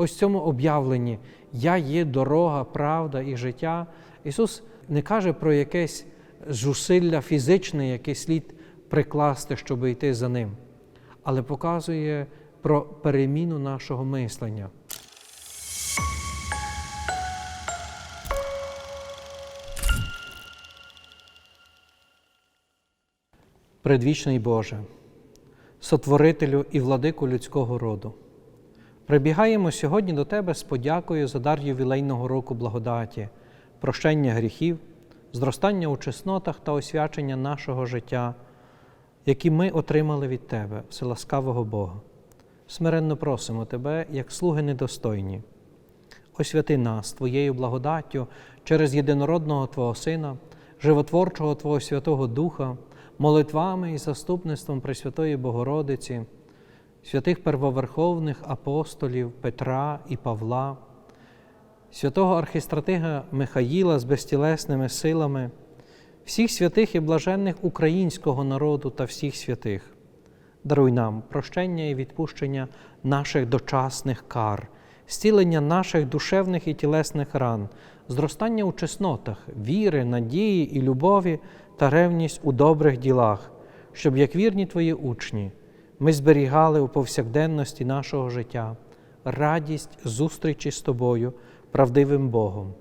Ось в цьому об'явленні Я є дорога, правда і життя. Ісус не каже про якесь зусилля фізичне, яке слід прикласти, щоб йти за Ним, але показує про переміну нашого мислення. Предвічний Боже, сотворителю і владику людського роду. Прибігаємо сьогодні до Тебе з подякою за дар ювілейного року благодаті, прощення гріхів, зростання у чеснотах та освячення нашого життя, які ми отримали від Тебе, вселаскавого Бога. Смиренно просимо Тебе, як слуги недостойні. Освяти нас Твоєю благодаттю через єдинородного Твого Сина, животворчого Твого Святого Духа, молитвами і заступництвом Пресвятої Богородиці, святих первоверховних апостолів Петра і Павла, святого архістратига Михаїла з безтілесними силами, всіх святих і блаженних українського народу та всіх святих. Даруй нам прощення і відпущення наших дочасних кар, зцілення наших душевних і тілесних ран, зростання у чеснотах, віри, надії і любові та ревність у добрих ділах, щоб, як вірні Твої учні, ми зберігали у повсякденності нашого життя радість зустрічі з Тобою, правдивим Богом,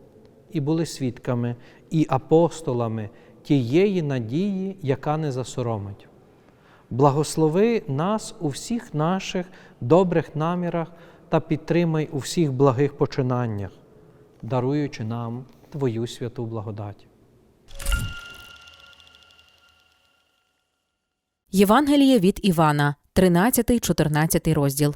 і були свідками і апостолами тієї надії, яка не засоромить. Благослови нас у всіх наших добрих намірах та підтримай у всіх благих починаннях, даруючи нам Твою святу благодать. Євангеліє від Івана, 13-14 розділ.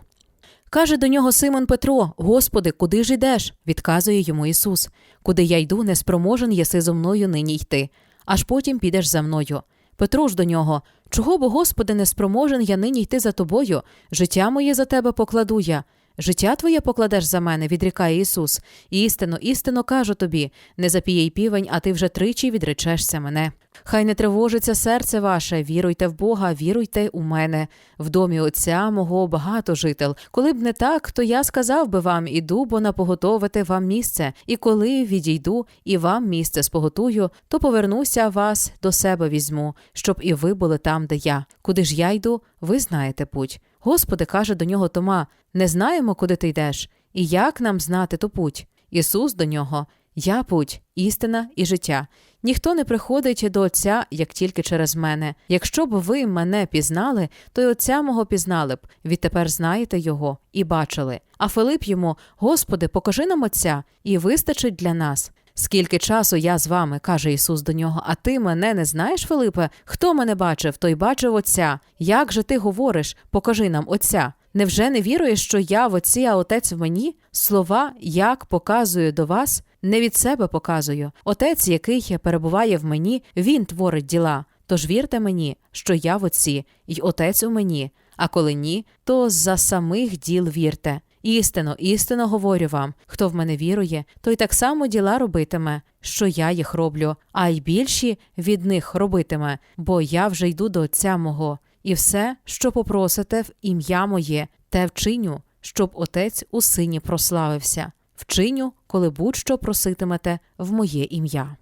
Каже до нього Симон Петро: Господи, куди ж ідеш? відказує йому Ісус. Куди я йду, неспроможен єси зо мною нині йти, аж потім підеш за мною. Петро ж до нього: Чого бо, Господи, неспроможен я нині йти за тобою? Життя моє за тебе покладу я. Життя твоє покладеш за мене, відрікає Ісус. Істинно, істинно кажу тобі: не запієй півень, а ти вже тричі відречешся мене. Хай не тривожиться серце ваше, віруйте в Бога, віруйте у мене. В домі Отця мого багато жител. Коли б не так, то я сказав би вам: іду, бо напоготовити вам місце, і коли відійду і вам місце споготую, то повернуся вас до себе візьму, щоб і ви були там, де я. Куди ж я йду, ви знаєте путь. Господи, каже до нього Тома: не знаємо, куди ти йдеш, і як нам знати ту путь. Ісус до нього. Я путь, істина і життя. Ніхто не приходить до Отця, як тільки через мене. Якщо б ви мене пізнали, то й Отця мого пізнали б. Відтепер знаєте його і бачили. А Филип йому: Господи, покажи нам Отця, і вистачить для нас. Скільки часу я з вами, каже Ісус до нього, а ти мене не знаєш, Филипе? Хто мене бачив, той бачив Отця. Як же ти говориш, покажи нам Отця? Невже не віруєш, що я в Отці, а Отець в мені? Слова, як показую до вас, не від себе показую. Отець, який перебуває в мені, він творить діла. Тож вірте мені, що я в Отці, й Отець у мені. А коли ні, то за самих діл вірте. Істинно, істинно говорю вам, хто в мене вірує, той так само діла робитиме, що я їх роблю, а й більші від них робитиме, бо я вже йду до Отця мого, і все, що попросите в ім'я моє, те вчиню, щоб Отець у сині прославився. Вчиню, коли будь-що проситимете в моє ім'я.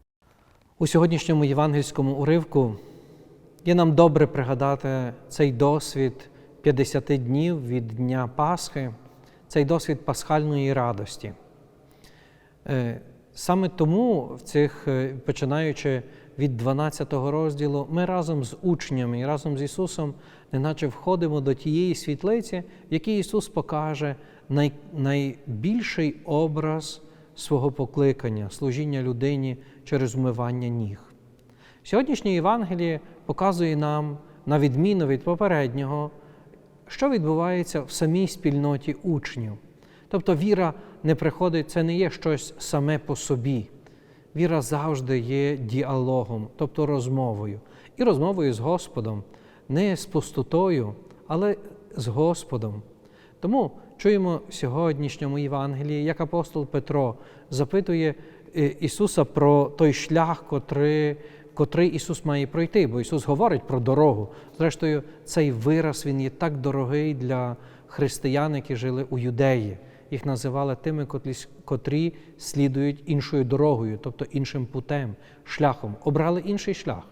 У сьогоднішньому євангельському уривку є нам добре пригадати цей досвід 50 днів від Дня Пасхи, цей досвід пасхальної радості. Е, Саме тому, в цих, е, починаючи від 12 розділу, ми разом з учнями і разом з Ісусом, неначе входимо до тієї світлиці, в якій Ісус покаже най, найбільший образ свого покликання, служіння людині через вмивання ніг. Сьогоднішнє Євангеліє показує нам, на відміну від попереднього, що відбувається в самій спільноті учнів. Тобто віра не приходить, це не є щось саме по собі. Віра завжди є діалогом, тобто розмовою. І розмовою з Господом, не з пустотою, але з Господом. Тому чуємо в сьогоднішньому Євангелії, як апостол Петро запитує е, Ісуса про той шлях, котрий, котрий Ісус має пройти, бо Ісус говорить про дорогу. Зрештою, цей вираз він є так дорогий для християн, які жили у юдеї. їх називали тими, котрі, слідують іншою дорогою, тобто іншим путем, шляхом, обрали інший шлях.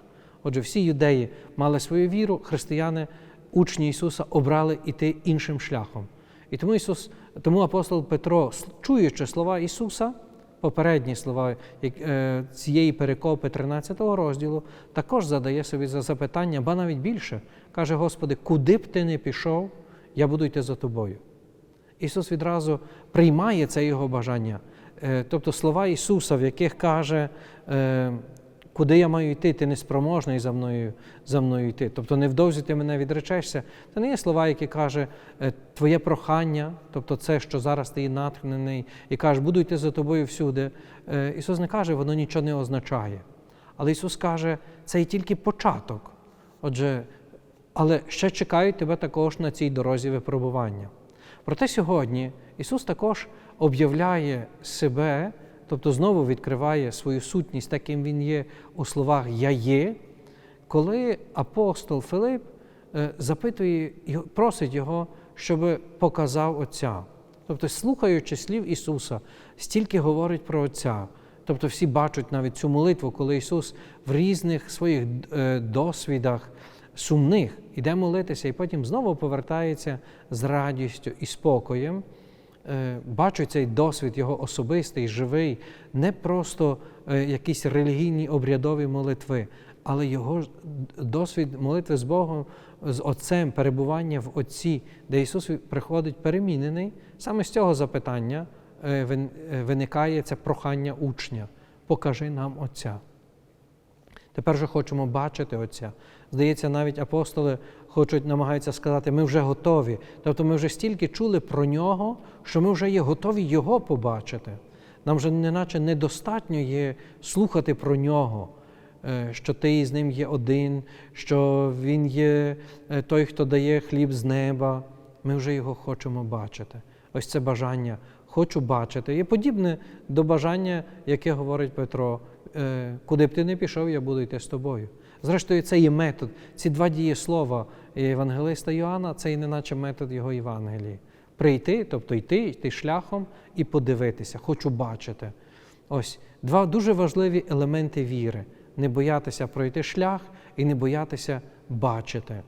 Отже, всі юдеї мали свою віру, християни, учні Ісуса, обрали іти іншим шляхом. І тому Ісус, тому апостол Петро, чуючи слова Ісуса, попередні слова е, цієї перекопи 13 розділу, також задає собі за запитання, ба навіть більше, каже: Господи, куди б ти не пішов, я буду йти за тобою. Ісус відразу приймає це Його бажання. Е, Тобто слова Ісуса, в яких каже, е, куди я маю йти, ти неспроможний за мною за мною йти. Тобто невдовзі ти мене відречешся. Це не є слова, які каже е, твоє прохання, тобто це, що зараз ти є натхнений, і кажеш, буду йти за тобою всюди. Е, Ісус не каже, воно нічого не означає. Але Ісус каже, це і тільки початок. Отже, але ще чекають тебе також на цій дорозі випробування. Проте сьогодні Ісус також об'являє себе, тобто знову відкриває свою сутність, таким Він є у словах Я є, коли апостол Филип е, запитує, просить його, щоб показав Отця. Тобто, слухаючи слів Ісуса, стільки говорить про Отця. Тобто всі бачать навіть цю молитву, коли Ісус в різних своїх е, досвідах сумних іде молитися, і потім знову повертається з радістю і спокоєм. Е, Бачу цей досвід його особистий, живий, не просто е, якісь релігійні обрядові молитви, але його досвід молитви з Богом, з Отцем, перебування в Отці, де Ісус приходить перемінений. Саме з цього запитання е, вин- виникає це прохання учня: покажи нам Отця. Тепер же хочемо бачити Отця. Здається, навіть апостоли хочуть, намагаються сказати, ми вже готові. Тобто ми вже стільки чули про нього, що ми вже є готові Його побачити. Нам вже неначе недостатньо є слухати про нього, е, що ти з ним є один, що Він є е, той, хто дає хліб з неба. Ми вже його хочемо бачити. Ось це бажання хочу бачити. Є подібне до бажання, яке говорить Петро. е, Куди б ти не пішов, я буду йти з тобою. Зрештою, це є метод. Ці два дієслова Євангелиста Йоанна це і неначе метод його Євангелії. Прийти, тобто йти, йти шляхом і подивитися, хочу бачити. Ось два дуже важливі елементи віри: не боятися пройти шлях і не боятися бачити.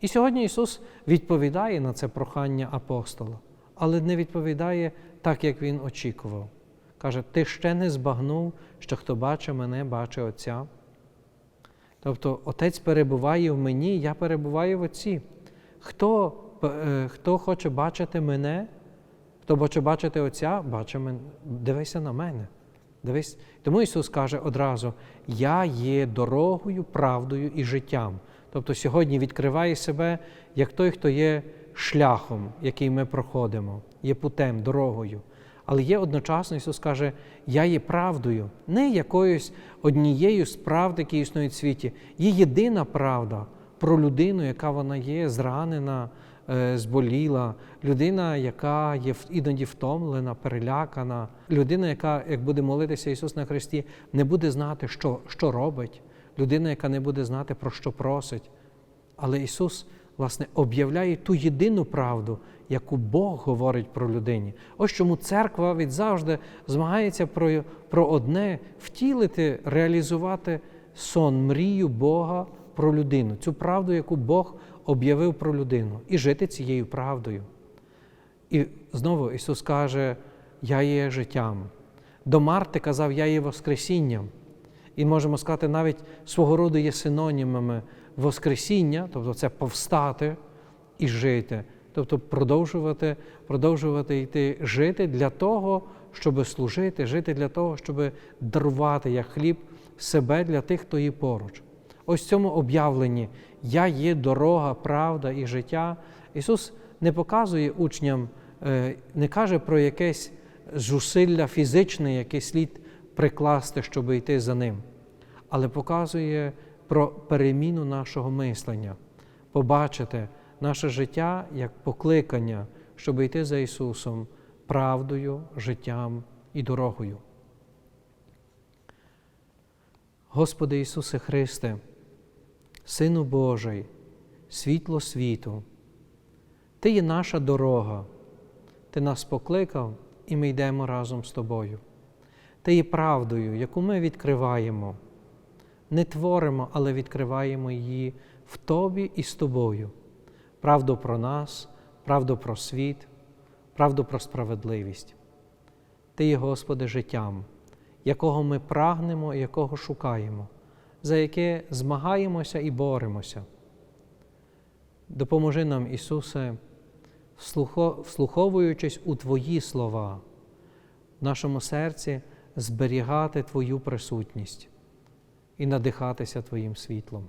І сьогодні Ісус відповідає на це прохання апостола, але не відповідає так, як Він очікував. Каже, ти ще не збагнув, що хто бачить мене, бачить Отця. Тобто Отець перебуває в мені, я перебуваю в Отці. Хто, е, хто хоче бачити мене, хто хоче бачити Отця, бачить мене, дивися на мене. Дивись. Тому Ісус каже одразу: Я є дорогою, правдою і життям. Тобто сьогодні відкриває себе як той, хто є шляхом, який ми проходимо, є путем, дорогою. Але є одночасно, Ісус каже, я є правдою, не якоюсь однією з правд, які існують в світі. Є єдина правда про людину, яка вона є, зранена, е, зболіла, людина, яка є іноді втомлена, перелякана, людина, яка, як буде молитися Ісус на Христі, не буде знати, що, що робить, людина, яка не буде знати, про що просить. Але Ісус, власне, об'являє ту єдину правду, яку Бог говорить про людині. Ось чому церква відзавжди змагається про, про одне втілити, реалізувати сон, мрію Бога про людину, цю правду, яку Бог об'явив про людину, і жити цією правдою. І знову Ісус каже: Я є життям. До Марти казав, Я є Воскресінням. І можемо сказати, навіть свого роду є синонімами Воскресіння, тобто це повстати і жити, тобто продовжувати, продовжувати йти жити для того, щоб служити, жити для того, щоб дарувати як хліб себе для тих, хто є поруч. Ось в цьому об'явленні Я є дорога, правда і життя. Ісус не показує учням, е, не каже про якесь зусилля фізичне, яке слід прикласти, щоб йти за ним, але показує про переміну нашого мислення, побачити наше життя як покликання, щоб йти за Ісусом правдою, життям і дорогою. Господи Ісусе Христе, Сину Божий, світло світу, Ти є наша дорога, Ти нас покликав, і ми йдемо разом з тобою. Ти є правдою, яку ми відкриваємо. Не творимо, але відкриваємо її в Тобі і з тобою. Правду про нас, правду про світ, правду про справедливість. Ти є, Господи, життям, якого ми прагнемо і якого шукаємо, за яке змагаємося і боремося. Допоможи нам, Ісусе, вслуховуючись у Твої слова, в нашому серці зберігати Твою присутність і надихатися Твоїм світлом.